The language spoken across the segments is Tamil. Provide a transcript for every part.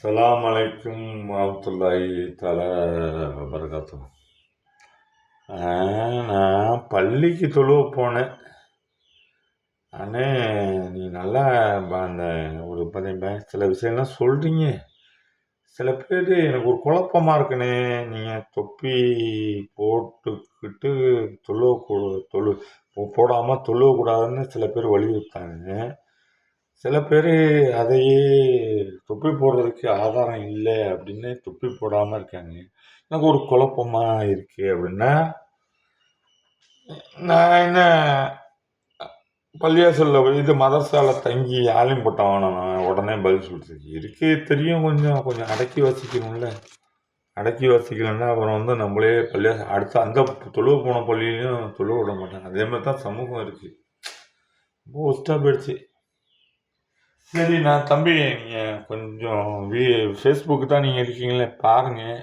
சலாம் அலைக்கும் வரமத்துல்லாஹி தஆலா வபரகாத்துஹு நான் பள்ளிக்கு தொழுவ போனேன். அண்ணே நீ நல்லா ப- அந்த ஒரு பதினஞ்சு சில விஷயம்லாம் சொல்கிறீங்க சில பேர் எனக்கு ஒரு குழப்பமா இருக்குண்ணே. நீங்கள் தொப்பி போட்டுக்கிட்டு தொழுவ தொழு போடாமல் தொழுவக்கூடாதுன்னு சில பேர் வலியுறுத்தாங்க சில பேர் அதையே தொப்பி போடுறதுக்கு ஆதாரம் இல்லை அப்படின்னு தொப்பி போடாமல் இருக்காங்க. எனக்கு ஒரு குழப்பமாக இருக்குது அப்படின்னா நான் என்ன பள்ளியாசலில் இது மதரசால தங்கி ஆலிம் பட்டம் உடனே பதில் சொல்லிட்டு இருக்கு தெரியும் கொஞ்சம். கொஞ்சம் அடக்கி வசிக்கணும்ல. அடக்கி வசிக்கலன்னா அப்புறம் வந்து நம்மளே பள்ளியா அடுத்த அந்த தொழுவு போன பள்ளியிலையும் தொழுவு விட மாட்டாங்க. அதே மாதிரி தான் சமூகம் இருக்குது ரொம்ப ஒஸ்ட்டாக போயிடுச்சு. சரி நான் தம்பி நீங்கள் கொஞ்சம் வீ ஃபேஸ்புக்கு தான் நீங்கள் இருக்கீங்களே பாருங்கள்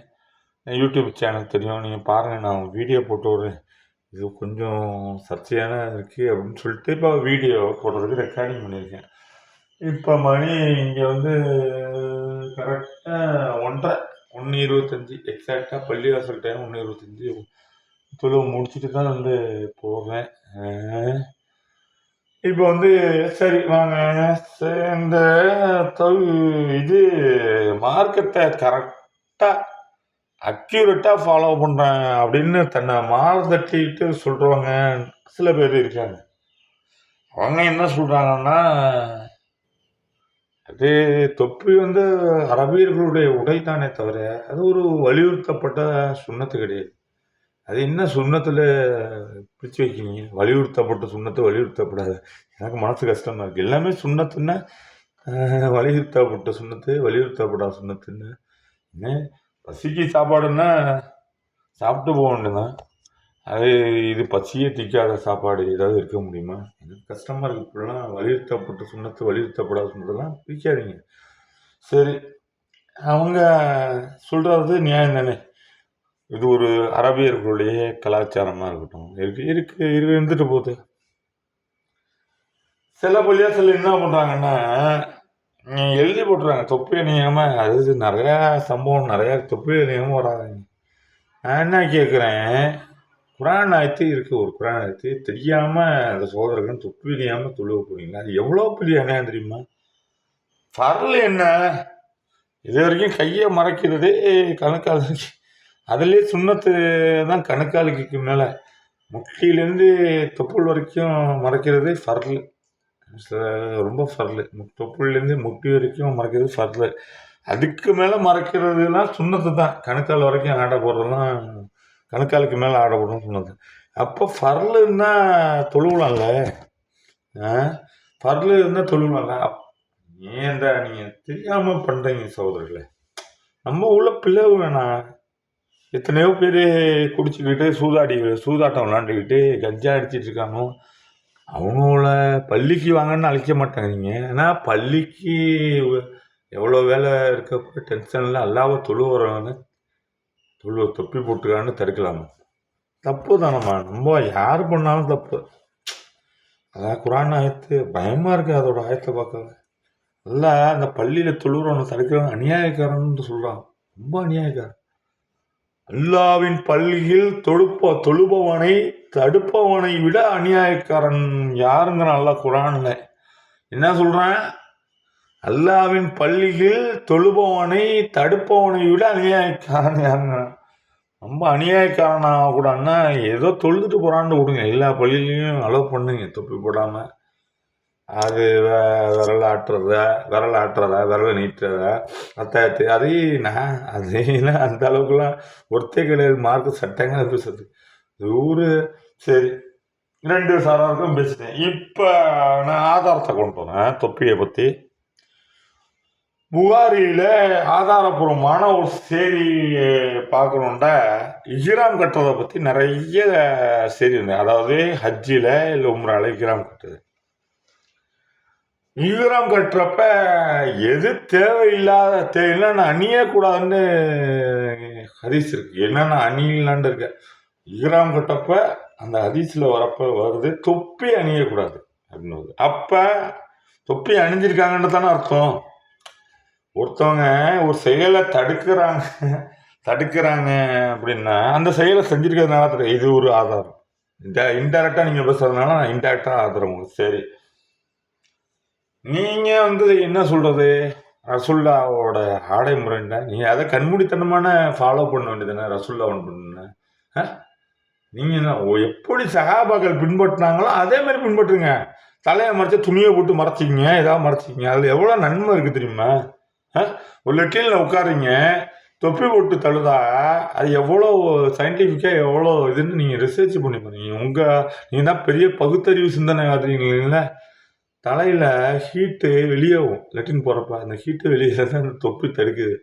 யூடியூப் சேனல் தெரியும் நீங்கள் பாருங்கள் நான் வீடியோ போட்டு விட்றேன். இது கொஞ்சம் சர்ச்சையான இருக்குது அப்படின்னு சொல்லிட்டு இப்போ வீடியோ போடுறதுக்கு ரெக்கார்டிங் பண்ணியிருக்கேன். இப்போ மணி இங்கே வந்து கரெக்டாக ஒன்றரை ஒன்று இருபத்தஞ்சி எக்ஸாக்டாக பள்ளிவாசல் டைம் ஒன்று இருபத்தஞ்சி. தொழுவு முடிச்சுட்டு தான் வந்து போடுறேன் இப்போ வந்து சரி வாங்க. இந்த இது மார்க்கத்தை கரெக்டாக அக்யூரேட்டாக ஃபாலோ பண்ணுறேன் அப்படின்னு தன்னை மாறு தட்டிட்டு சொல்கிறவங்க சில பேர் இருக்காங்க. அவங்க என்ன சொல்கிறாங்கன்னா அது தொப்பி வந்து அரபியர்களுடைய உடை தானே தவிர அது ஒரு வலியுறுத்தப்பட்ட சுண்ணத்து கிடையாது. அது என்ன சுண்ணத்தில் பிடிச்சி வைக்கிறீங்க? வலியுறுத்தப்பட்ட சுண்ணத்தை வலியுறுத்தப்படாது. எனக்கு மனசு கஷ்டமாக இருக்குது எல்லாமே சுண்ணத்துன்னா வலியுறுத்தப்பட்ட சுண்ணத்து வலியுறுத்தப்படாத சுண்ணத்துன்னு. என்ன? பசிக்கு சாப்பாடுன்னா சாப்பிட்டு போக வேண்டியதான் அது இது பசியே திக்காத சாப்பாடு ஏதாவது இருக்க முடியுமா? எனக்கு கஷ்டமாக இருக்குது இப்படிலாம் வலியுறுத்தப்பட்ட சுண்ணத்து வலியுறுத்தப்படாத சுண்ணத்தெல்லாம் பிரிக்காதீங்க. சரி. அவங்க சொல்கிறது நியாயம் தானே? இது ஒரு அரபியர்களுடைய கலாச்சாரமாக இருக்கட்டும். இருக்கு இருக்கு இருக்கு இருந்துட்டு போகுது. சில பள்ளியாசல் என்ன பண்ணுறாங்கன்னா எழுதி போட்டுறாங்க. தொப்பி அணியாமல் அது நிறையா சம்பவம் நிறையா தொப்பி அணியாமல் வராதுங்க. நான் என்ன கேட்குறேன் குரான் ஆயத்து இருக்குது ஒரு குரான் ஆயத்து தெரியாமல் அந்த சோதரர்கள் தொப்பி அணியாமல் தொழுவ போறீங்களா? அது எவ்வளோ பெரிய அநியாயம் தெரியுமா? பரல் என்ன? இது வரைக்கும் கையை மறைக்கிறதே கணக்கால் அதுலேயே சுண்ணத்து தான் கணக்காலுக்கு மேலே. முட்டியிலேருந்து தொப்புள் வரைக்கும் மறைக்கிறது ஃபர்லு ரொம்ப ஃபர்லு தொப்புள்லேருந்து முட்டி வரைக்கும் மறைக்கிறது ஃபர்லு அதுக்கு மேலே மறைக்கிறதுனா சுண்ணத்து தான். கணுக்கால் வரைக்கும் ஆட போடுறதுலாம் கணுக்காலுக்கு மேலே ஆட போடுறதும் சுண்ணத்து. அப்போ ஃபர்லுன்னா தொழுவலாம்ல? ஆ? ஃபர்லு இருந்தால் தொழுவலாம்ல? அப் ஏன்டா நீங்கள் தெரியாமல் பண்ணுறீங்க சகோதரர்களே? நம்ம உள்ள பிளவு வேணாம். எத்தனையோ பேர் குடிச்சுக்கிட்டு சூதாடி சூதாட்டம் விளாண்டுக்கிட்டு கஞ்சா அடிச்சிட்டு இருக்கானோ அவங்கள பள்ளிக்கு வாங்கன்னு அழைக்க மாட்டாங்க ஆனால் பள்ளிக்கு எவ்வளோ வேலை இருக்கப்ப டென்ஷனில் அல்லாவ தொழுவுறவங்க தொழு தொப்பி போட்டுக்கான்னு தடுக்கலாமா? தப்பு தானம்மா. நம்ம யார் பண்ணாலும் தப்பு. அதான் குரான் ஆயத்து. பயமாக இருக்குது அதோட ஆயத்தை பார்க்கல நல்லா அந்த பள்ளியில் தொழுகிறவனை தடுக்கிறவன் அநியாயக்காரன்னு சொல்கிறான் ரொம்ப அநியாயக்காரன். அல்லாவின் பள்ளியில் தொழுப்ப தொழுபவனை தடுப்பவனை விட அநியாயக்காரன் யாருங்கிறான் நல்லா குரான்ல என்ன சொல்கிறேன் அல்லாவின் பள்ளியில் தொழுபவனை தடுப்பவனை விட அநியாயக்காரன் யாருங்க? ரொம்ப அநியாயக்காரனா கூடன்னா ஏதோ தொழுதுட்டு போறான்னு விடுங்க. எல்லா பள்ளியிலையும் அலோவ் பண்ணுங்க தொப்பி போடாமல் அது விரல் ஆட்டுறத விரல் ஆட்டுறத விரல் நீட்டுறத அத்தாயத்து அதையும் நான் அதையெல்லாம் அந்த அளவுக்குலாம் ஒருத்தே கிடையாது. மார்க்கு சட்டங்க பேசுறது ஊரு சரி. ரெண்டு சாராருக்கும் பேசிட்டேன். இப்போ நான் ஆதாரத்தை கொண்டு வந்தேன் தொப்பியை பற்றி புகாரியில் ஆதாரபூர்வமான ஒரு செய்தி பார்க்கணுண்டா இஹ்ராம் கட்டுறதை பற்றி நிறைய செய்தி இருந்தது அதாவது ஹஜ்ஜில் இல்லை உம்ரால இஹ்ராம் கட்டுறது ஈரம் கட்டுறப்ப எது தேவையில்லாத தேவையில்லைன்னு அணியக்கூடாதுன்னு ஹதீஸ் இருக்கு. என்னென்ன அணியலான்னு இருக்க. ஈராம் கட்டப்ப அந்த ஹதீஸில் வரப்ப வருது தொப்பி அணியக்கூடாது அப்படின்னு வருது அப்போ தொப்பி அணிஞ்சிருக்காங்கன்னு தானே அர்த்தம். ஒருத்தவங்க ஒரு செயலை தடுக்கிறாங்க தடுக்கிறாங்க அப்படின்னா அந்த செயலை செஞ்சிருக்கிறதுனால தெரியும். இது ஒரு ஆதாரம். இந்த இன்டெரக்டாக நீங்கள் பேசுறதுனால நான் இன்டெரக்டாக ஆதாரம் உங்களுக்கு. சரி. நீங்கள் வந்து என்ன சொல்கிறது ரசுல்லாவோட ஆடை முறைன்னா நீங்கள் அதை கண்மூடித்தனமான ஃபாலோ பண்ண வேண்டியதுதானே? ரசுல்லா ஒன்று பண்ணுன நீங்கள் என்ன ஓ, எப்படி சகாபாக்கள் பின்பற்றினாங்களோ அதே மாதிரி பின்பற்றுங்க. தலையை மறைச்சா துணியை போட்டு மறைச்சிக்கிங்க. ஏதாவது மறைச்சிக்கிங்க. அதில் எவ்வளோ நன்மை இருக்குது தெரியுமா? ஆ? ஒரு லெட்டினில் உட்காருங்க. தொப்பி போட்டு தழுதா. அது எவ்வளோ சயின்டிஃபிக்காக எவ்வளோ இதுன்னு நீங்கள் ரிசர்ச் பண்ணி பண்ணீங்க உங்கள் நீங்கள் தான் பெரிய பகுத்தறிவு சிந்தனை இல்லைங்களா? தலையில் ஹீட்டு வெளியாகும் லெட்டின் போகிறப்ப அந்த ஹீட்டு வெளியே தான் அந்த தொப்பி தடுக்குது.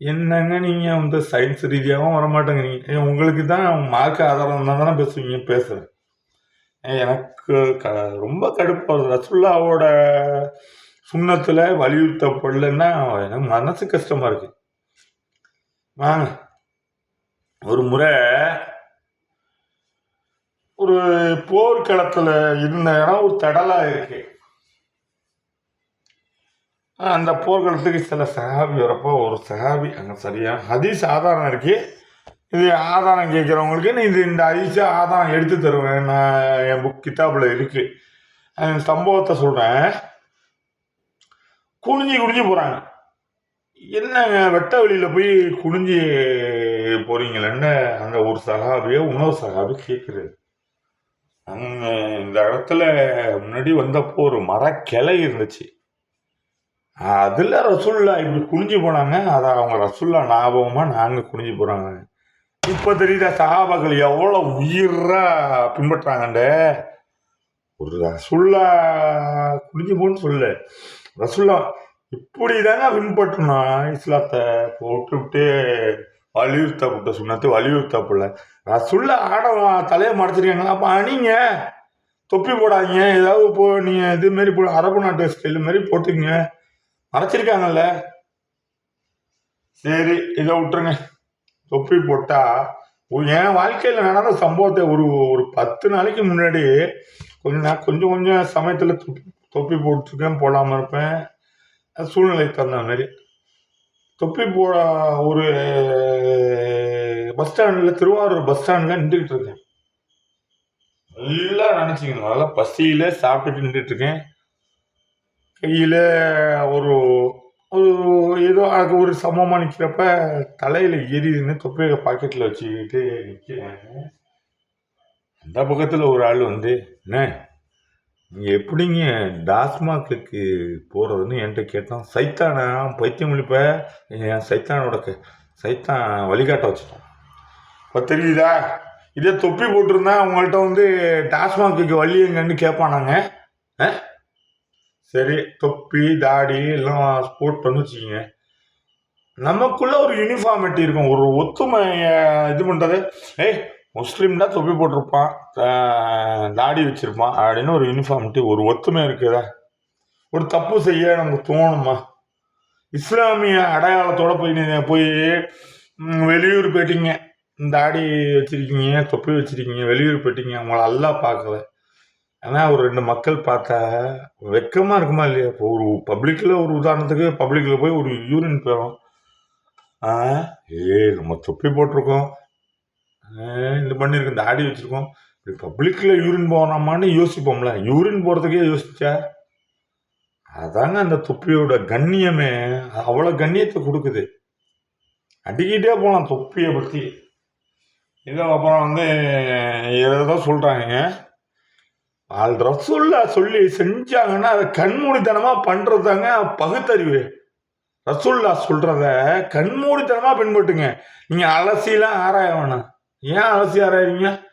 என்னங்க நீங்கள் வந்து சயின்ஸ் ரீதியாகவும் வரமாட்டேங்க நீங்கள் உங்களுக்கு தான் மார்க் ஆதாரம் இருந்தால் தானே பேசுவீங்க பேசுகிறேன் எனக்கு க ரொம்ப கடுப்பாக ரசுல்லாவோட சுண்ணத்தில் வலியுறுத்தப்படலன்னா எனக்கு மனசு கஷ்டமாக இருக்குது வாங்க. ஒரு முறை ஒரு போர்க்களத்தில் இருந்த இடம் ஒரு தடலாக இருக்குது அந்த போர்க்களத்துக்கு சில சகாபி வரப்போ ஒரு சகாபி அங்கே சரியா ஹதீஸ் ஆதாரம் இருக்கு. இது ஆதாரம் கேட்குறவங்களுக்கு நீ இது இந்த ஹதீஸை ஆதாரம் எடுத்து தருவேன். நான் என் புக் கித்தாப்பில் இருக்கு. அந்த சம்பவத்தை சொல்கிறேன் குனிஞ்சு குனிஞ்சு போகிறாங்க என்னங்க வெட்ட வெளியில் போய் குனிஞ்சு போகிறீங்களேன்னு அந்த ஒரு சகாபியை இன்னொரு சகாபி கேட்குறது அங்கே இந்த இடத்துல முன்னாடி வந்தப்போ ஒரு மரக்கிளை இருந்துச்சு. அதில் ரசுல்லா இப்படி குனிஞ்சு போனாங்க. அதை அவங்க ரசுல்லா ஞாபகமாக நாங்கள் குனிஞ்சு போகிறாங்க இப்போ தெரியுதா சகாபாக்கள் எவ்வளோ உயிராக பின்பற்றாங்கண்ட. ஒரு ரசுல்லா குனிஞ்சு போன்னு சொல்லு ரசுல்லா இப்படி தாங்க பின்பற்றணும். இஸ்லாத்தை போட்டுவிட்டு வலியுறுத்தப்பட்ட சுண்ணத்து வலியுறுத்தப்படல. ரசுல்லா ஆடவா தலையை மறைச்சிருக்காங்களா அப்போ அணிங்க. தொப்பி போடாதீங்க. ஏதாவது இப்போ நீங்கள் இதுமாரி போ அரபு நாட்டு ஸ்டைல் மாதிரி போட்டுங்க மறைச்சிருக்காங்கல்ல சரி இதை விட்டுருங்க. தொப்பி போட்டா என் வாழ்க்கையில் நடந்த சம்பவத்தை ஒரு ஒரு பத்து நாளைக்கு முன்னாடி கொஞ்சம் நான் கொஞ்சம் கொஞ்சம் சமயத்தில் தொப்பி தொப்பி போட்டிருக்கேன் போடாமல் இருப்பேன். அது சூழ்நிலைக்கு தகுந்த மாதிரி. தொப்பி போட ஒரு பஸ் ஸ்டாண்டில் திருவாரூர் பஸ் ஸ்டாண்டில் நின்றுக்கிட்டு இருக்கேன். நல்லா நினச்சிக்கணும். நல்லா பசியில் சாப்பிட்டுட்டு நின்றுட்டு இருக்கேன். கையில் ஒரு ஒரு ஏதோ அது ஒரு சமமாக நிற்கிறப்ப தலையில் எரியுதுன்னு தொப்பையை பாக்கெட்டில் வச்சுக்கிட்டு நிற்கிறாங்க அந்த பக்கத்தில் ஒரு ஆள் வந்து என்ன நீங்கள் எப்படிங்க டாஸ்மார்க்குக்கு போகிறதுன்னு என்கிட்ட கேட்டான். சைத்தானா பைத்தியம் முழிப்ப என் சைத்தானோட க சைத்தான் வழிகாட்ட வச்சுட்டான். இப்போ தெரியுதா? இதே தொப்பி போட்டிருந்தா அவங்கள்ட்ட வந்து டாஸ்மார்க்குக்கு வழி எங்கன்னு கேட்பானாங்க ஆ? சரி தொப்பி தாடி எல்லாம் ஸ்போர்ட் பண்ணு வச்சுக்கிங்க. நமக்குள்ள ஒரு யூனிஃபார்மிட்டி இருக்கும். ஒரு ஒத்துமையை இது பண்ணுறது ஏய் முஸ்லீம் தான் தொப்பி போட்டிருப்பான் தாடி வச்சிருப்பான் அப்படின்னு ஒரு யூனிஃபார்மிட்டி ஒரு ஒத்துமை இருக்குதா? ஒரு தப்பு செய்ய நமக்கு தோணுமா? இஸ்லாமிய அடையாளத்தோட போய் போய் வெளியூர் போயிட்டீங்க. தாடி வச்சிருக்கீங்க தொப்பி வச்சிருக்கீங்க வெளியூர் போயிட்டீங்க உங்களை அல்லா பார்க்கல. ஆனால் ஒரு ரெண்டு மக்கள் பார்த்தா வெக்கமாக இருக்குமா இல்லையா? இப்போ ஒரு பப்ளிக்கில் ஒரு உதாரணத்துக்கு பப்ளிக்கில் போய் ஒரு யூரின் போயிடும் ஆ ஏ நம்ம தொப்பி போட்டிருக்கோம். இந்த இது பண்ணியிருக்கோம் ஆடி வச்சுருக்கோம். இப்படி பப்ளிக்கில் யூரின் போகலாமான்னு யோசிப்போம்ல. யூரின் போகிறதுக்கே யோசிச்சா? அதாங்க அந்த தொப்பியோட கண்ணியமே. அவ்வளோ கண்ணியத்தை கொடுக்குது. அடிக்கிட்டே போகலாம் தொப்பியை பற்றி இதை அப்புறம் வந்து ஏதோ சொல்கிறாங்க ஆள் ரசூல்லா சொல்லி செஞ்சாங்கன்னா அதை கண்மூடித்தனமாக பண்ணுறதாங்க பகுத்தறிவு. ரசூல்லா சொல்கிறத கண்மூடித்தனமாக பின்பற்றுங்க. நீங்கள் அலசிலாம் ஆராய வேணாம். ஏன் அலசி ஆராயுறீங்க?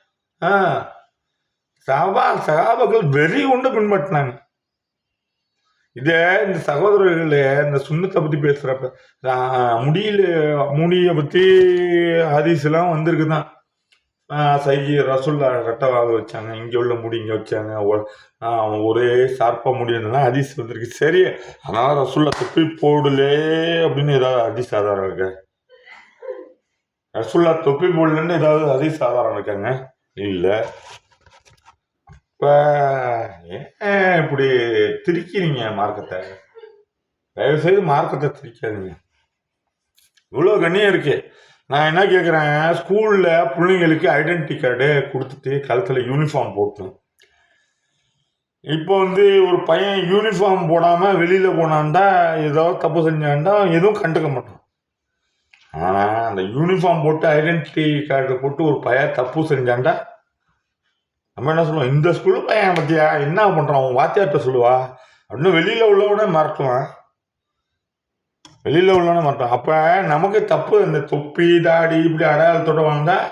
ஆ. சபா சகாபாக்கள் வெறி கொண்டு பின்பற்றினாங்க. இதே இந்த சகோதரர்கள் இந்த சுண்ணத்தை பற்றி பேசுகிறப்ப முடியல முடியை பற்றி ஹதீஸ்லாம் வந்திருக்கு தான் சைகி ரசுல்லா ரெட்டவாக வச்சாங்க. இங்கே உள்ள முடி இங்கே வச்சாங்க. ஒரே ஷார்ப்பாக முடி இருந்ததுன்னா வந்துருக்கு. சரி அதனால் ரசுல்லா தொப்பி போடலே அப்படின்னு ஏதாவது ஹதீஸ் ஆதாரம் இருக்கு? ரசுல்லா தொப்பி போடலன்னு ஏதாவது ஹதீஸ் ஆதாரம் இருக்காங்க? இல்லை. இப்போ ஏன் இப்படி திரிக்கிறீங்க மார்க்கத்தை? தயவுசெய்து மார்க்கத்தை திரிக்காதீங்க. இவ்வளோ கண்ணியம் இருக்குது நான் என்ன கேட்குறேன் ஸ்கூலில் பிள்ளைங்களுக்கு ஐடென்டி கார்டு கொடுத்துட்டு கழுத்தில் யூனிஃபார்ம் போட்டோம் இப்போ வந்து ஒரு பையன் யூனிஃபார்ம் போடாமல் வெளியில் போனான்டா ஏதோ தப்பு செஞ்சான்டா எதுவும் கண்டுக்க மாட்டான். ஆனால் அந்த யூனிஃபார்ம் போட்டு ஐடென்டிட்டி கார்டு போட்டு ஒரு பையன் தப்பு செஞ்சான்டா நம்ம என்ன சொல்லுவோம்? இந்த ஸ்கூலு பையன் பற்றியா என்ன பண்ணுறான் உன் வாத்தியார்கிட்ட சொல்லுவா? அப்படின்னு வெளியில் உள்ளவனே மறக்குவான் வெளியில் உள்ளவன மாட்டோம் அப்போ நமக்கு தப்பு இந்த தொப்பி தாடி இப்படி அடையாளத்தோட வந்தால்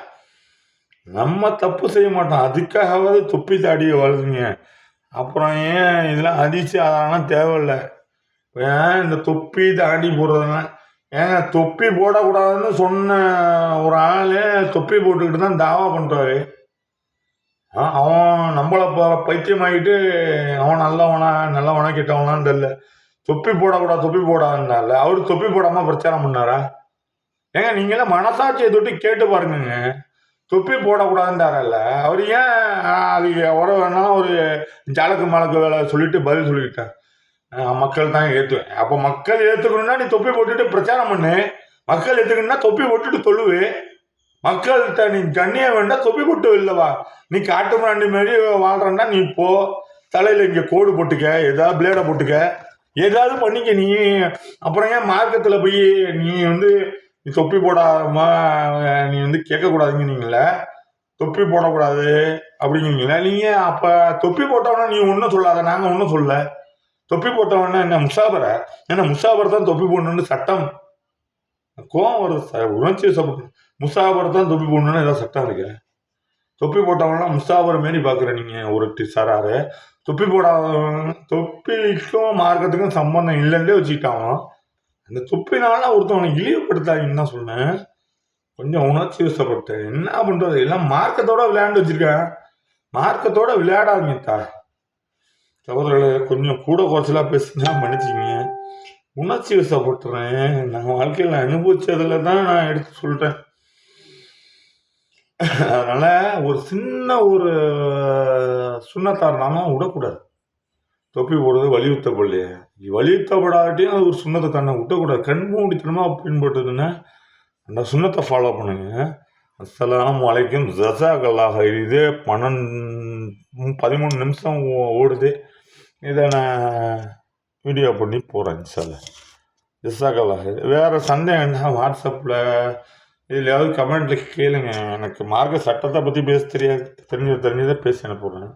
நம்ம தப்பு செய்ய மாட்டோம் அதுக்காகவாது தொப்பி தாடியை வளருங்க. அப்புறம் ஏன் இதெல்லாம் அதிர்ச்சி அதெல்லாம் தேவையில்லை. ஏன் இந்த தொப்பி தாடி போடுறதுனா ஏங்க தொப்பி போடக்கூடாதுன்னு சொன்ன ஒரு ஆள் தொப்பி போட்டுக்கிட்டு தான் தாவா பண்ணுறாரு அவன் நம்மளை இப்போ பைத்தியமாகிட்டு அவன் நல்லவனா நல்லவனா கெட்டவனான்னு தெரியல. தொப்பி போடக்கூடாது தொப்பி போடாதுனால. அவர் தொப்பி போடாமல் பிரச்சாரம் பண்ணாரா? ஏங்க நீங்களாம் மனசாட்சியை தொட்டு கேட்டு பாருங்கங்க. தொப்பி போடக்கூடாதுன்றாரல்ல. அவர் ஏன் அது உர வேணாலும் ஒரு ஜலக்கு மலக்கு வேலை சொல்லிட்டு பதில் சொல்லிக்கிட்டேன் மக்கள் தான் ஏற்றுவேன் அப்போ மக்கள் ஏற்றுக்கணும்னா நீ தொப்பி போட்டுட்டு பிரச்சாரம் பண்ணு. மக்கள் ஏற்றுக்கணும்னா தொப்பி போட்டுட்டு தொழுவு. மக்கள்கிட்ட நீ கண்ணிய வேண்டாம் தொப்பி போட்டு இல்லைவா நீ காட்டு மிராண்டி மாதிரி வாழ்றன்னா நீ போ. தலையில் இங்கே கோடு போட்டுக்க ஏதாவது பிளேடை போட்டுக்க. ஏதாவது பண்ணிக்க நீ அப்புறம் ஏன் மார்க்கத்தில் போய் நீ வந்து நீ தொப்பி போடாம நீ வந்து கேட்கக்கூடாதுங்கிறீங்கள? தொப்பி போடக்கூடாது அப்படிங்கிறீங்களா? நீங்கள் அப்போ தொப்பி போட்டவனா நீ ஒன்றும் சொல்லாத நாங்கள் ஒன்றும் சொல்ல. தொப்பி போட்டவொன்னே என்ன முசாபரை? ஏன்னா முசாபர் தான் தொப்பி போடணும்னு சட்டம். கோவம் வருது சார் உணர்ச்சி வசப்பட்டு முசாபர் தான் தொப்பி போடணும்னு ஏதாவது சட்டம் இருக்கு. தொப்பி போட்டவங்களாம் முஸ்தாபர் மாரி பார்க்குறேன் நீங்கள் ஒரு சராரு. தொப்பி போடாதவங்க தொப்பிக்கும் மார்க்கத்துக்கும் சம்பந்தம் இல்லைன்னே வச்சுக்கிட்டாங்க அந்த தொப்பினால ஒருத்தவனை இழிவுபடுத்தாங்கன்னு தான் சொன்னேன். கொஞ்சம் உணர்ச்சி வசப்பட்டேன் என்ன பண்ணுறது எல்லாம் மார்க்கத்தோட விளையாண்டு வச்சுருக்கேன். மார்க்கத்தோட விளையாடாதீங்க தா சகோதரர்களே கொஞ்சம் கூட குறைச்சலாக பேசுனா மன்னிச்சிங்க உணர்ச்சி வசப்பட்டுறேன். நான் வாழ்க்கையில் அனுபவித்ததில் தான் நான் எடுத்து சொல்கிறேன் அதனால ஒரு சின்ன ஒரு சுண்ணத்தாரனாம விடக்கூடாது. தொப்பி போடுறது வலியுறுத்தப்படலையே. வலியுறுத்தப்படாட்டியும் அது ஒரு சுண்ணத்தை தன்னை விட்டக்கூடாது கண் மூடித்தனமாக பின்பற்றுதுன்னா அந்த சுண்ணத்தை ஃபாலோ பண்ணுங்க. அஸ்ஸலாமு அலைக்கும். ஜசாக்கல்லாக இது பன்னெண்டு பதிமூணு நிமிஷம் ஓடுது. இதை நான் வீடியோ பண்ணி போகிறேன் சார் ஜசாக்கல்லாக வேறு வேறு சந்தேகம்னா வாட்ஸ்அப்பில் இதுலையாவது கமெண்ட்டில் கேளுங்க. எனக்கு மார்க்க சட்டத்தை பற்றி பேச தெரியாது. தெரிஞ்ச தெரிஞ்சதை பேசி அனுப்புகிறேன்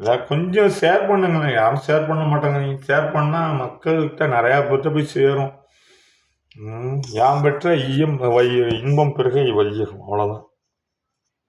இதை கொஞ்சம் ஷேர் பண்ணுங்களேன். யாரும் ஷேர் பண்ண மாட்டாங்க. நீங்கள் ஷேர் பண்ணால் மக்கள்கிட்ட நிறையா பேர்கிட்ட போய் சேரும். ம், யாம் பெற்ற ஈயம் வை இன்பம் பெருக வையகம் அவ்வளோதான்